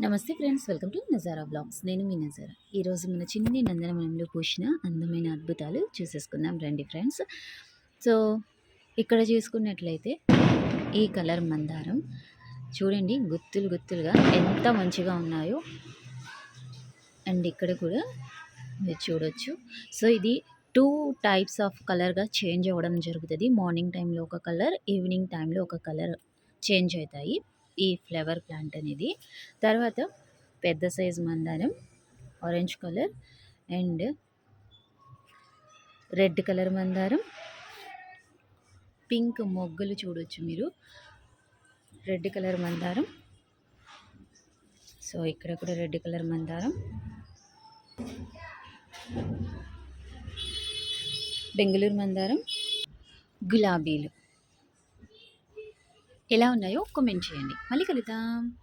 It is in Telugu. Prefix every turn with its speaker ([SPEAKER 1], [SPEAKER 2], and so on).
[SPEAKER 1] నమస్తే friends welcome to Nazara blogs. నేను మీ నజారా. ఈరోజు మన చిన్ని నందనవనంలో పూసిన అందమైన అద్భుతాలు చూసేసుకుందాం రండి ఫ్రెండ్స్. సో ఇక్కడ చూసుకున్నట్లయితే ఈ కలర్ మందారం. చూడండి గుత్తులు గుత్తులుగా ఎంత మంచిగా ఉన్నాయో. అండ్ ఇక్కడ కూడా మీరు చూడొచ్చు. సో ఇది టూ టైప్స్ ఆఫ్ కలర్గా చేంజ్ అవ్వడం జరుగుతుంది. మార్నింగ్ టైంలో ఒక కలర్ ఈవినింగ్ టైంలో ఒక కలర్ చేంజ్ అవుతాయి. ఈ ఫ్లవర్ ప్లాంట్ అనేది. తర్వాత పెద్ద సైజ్ మందారం orange colour and red colour మందారం. పింక్ మొగ్గలు చూడొచ్చు మీరు. రెడ్ కలర్ మందారం. సో ఇక్కడ కూడా రెడ్ కలర్ మందారం. బెంగళూరు మందారం. గులాబీలు. ఎలా ఉన్నాయో కామెంట్ చేయండి. మళ్ళీ కలుద్దాం.